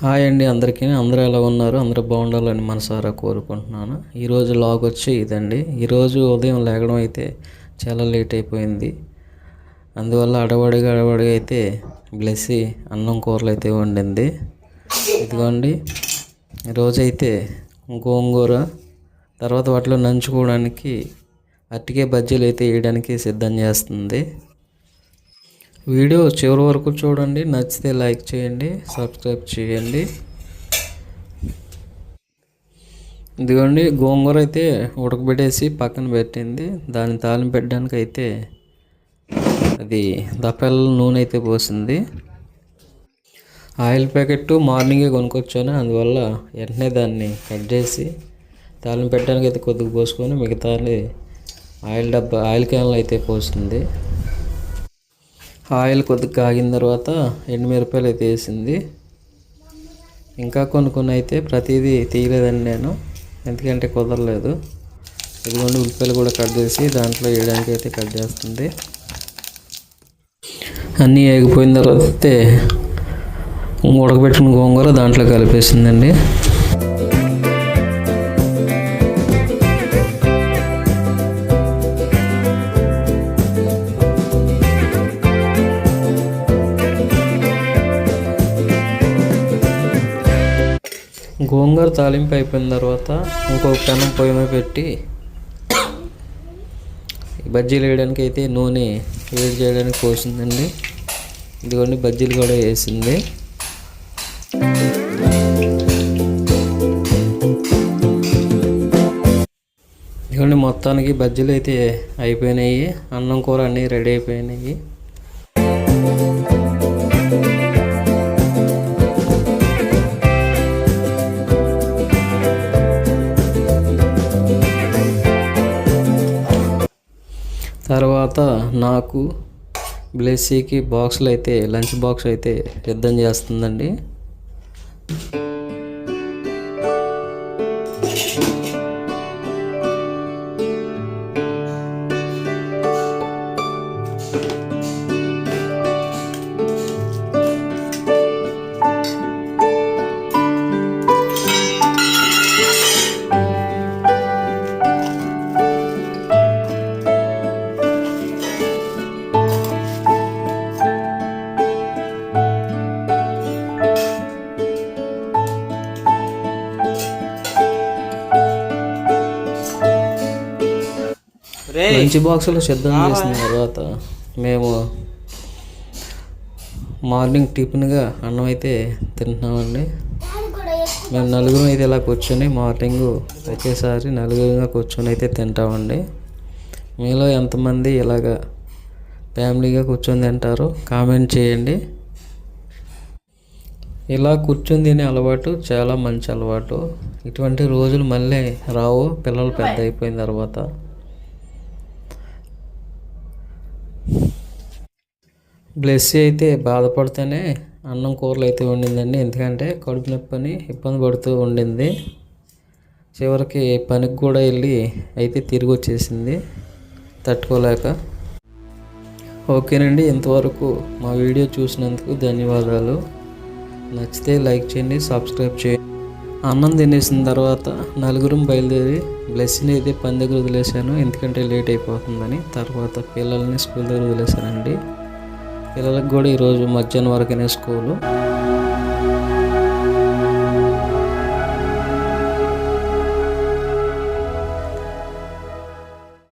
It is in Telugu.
హాయ్ అండి అందరికీ. అందరూ ఎలా ఉన్నారు? అందరూ బాగుండాలని మనసారా కోరుకుంటున్నాను. ఈరోజు లాగ్ వచ్చి ఇదండి. ఈరోజు ఉదయం లేగడం అయితే చాలా లేట్ అయిపోయింది. అందువల్ల అడవడిగా అడవడిగా అయితే బ్లెస్సి అన్నం కూరలు అయితే వండింది. ఇదిగోండి. ఈరోజైతే గోంగూర తర్వాత వాటిలో నంచుకోవడానికి అట్టికే బజ్జీలు అయితే వేయడానికి సిద్ధం చేస్తుంది. వీడియో చివరి వరకు చూడండి. నచ్చితే లైక్ చేయండి సబ్స్క్రైబ్ చేయండి. ఇదిగోండి గోంగూర అయితే ఉడకబెట్టేసి పక్కన పెట్టింది. దాన్ని తాలింపు పెట్టడానికి అయితే అది దప్పెల్ల నూనె అయితే పోసింది. ఆయిల్ ప్యాకెట్ మార్నింగే కొనుక్కొచ్చాను. అందువల్ల వెంటనే దాన్ని కట్ చేసి తాళం పెట్టడానికి అయితే కొద్దిగా పోసుకొని మిగతా ఆయిల్ డబ్బా ఆయిల్ క్యాన్లు అయితే పోసింది. ఆయిల్ కొద్దిగా కాగిన తర్వాత ఎండుమిరపాయలు అయితే వేసింది. ఇంకా కొన్ని కొన్ని అయితే ప్రతిదీ తీయలేదండి నేను ఎందుకంటే కుదరలేదు. ఇదిగోండి ఉల్లిపాయలు కూడా కట్ చేసి దాంట్లో వేయడానికి అయితే కట్ చేస్తుంది. అన్నీ వేగిపోయిన తర్వాత అయితే ఉడకబెట్టిన గోంగూర దాంట్లో కలిపేసిందండి. గోంగూర తాలింపు అయిపోయిన తర్వాత ఇంకొక పెనం పొయ్యి మీద పెట్టి బజ్జీలు వేయడానికి అయితే నూనె వేడి చేయడానికి పోసిందండి. ఇదిగోండి బజ్జీలు కూడా వేసింది. ఇదిగోండి మొత్తానికి బజ్జీలు అయితే అయిపోయినాయి. అన్నం కూర అన్నీ రెడీ అయిపోయినాయి. తర్వాత నాకు బ్లెస్సీకి బాక్సులు అయితే లంచ్ బాక్స్ అయితే సిద్ధం చేస్తుందండి. లంచ్ బాక్సులు సిద్ధం చేసిన తర్వాత మేము మార్నింగ్ టిఫిన్గా అన్నం అయితే తింటున్నామండి. మేము నలుగురు అయితే ఇలా కూర్చొని మార్నింగ్ ఒకేసారి నలుగురుగా కూర్చొని అయితే తింటామండి. మీలో ఎంతమంది ఇలాగ ఫ్యామిలీగా కూర్చొని తింటారో కామెంట్ చేయండి. ఇలా కూర్చొని తినే అలవాటు చాలా మంచి అలవాటు. ఇటువంటి రోజులు మళ్ళీ రావు. పిల్లలు పెద్ద అయిపోయిన తర్వాత బ్లెస్సీ అయితే బాధపడితేనే అన్నం కూరలు అయితే వండిందండి. ఎందుకంటే కడుపు నొప్పని ఇబ్బంది పడుతూ ఉండింది. చివరికి పనికి కూడా వెళ్ళి అయితే తిరిగి వచ్చేసింది తట్టుకోలేక. ఓకేనండి. ఇంతవరకు మా వీడియో చూసినందుకు ధన్యవాదాలు. నచ్చితే లైక్ చేయండి సబ్స్క్రైబ్ చేయండి. అన్నం తినేసిన తర్వాత నలుగురం బయలుదేరి బ్లెస్సింగ్ అయితే పని దగ్గర వదిలేశాను. ఎందుకంటే లేట్ అయిపోతుందని. తర్వాత పిల్లల్ని స్కూల్ దగ్గర వదిలేశానండి. పిల్లలకు కూడా ఈరోజు మధ్యాహ్నం వరకునే స్కూలు.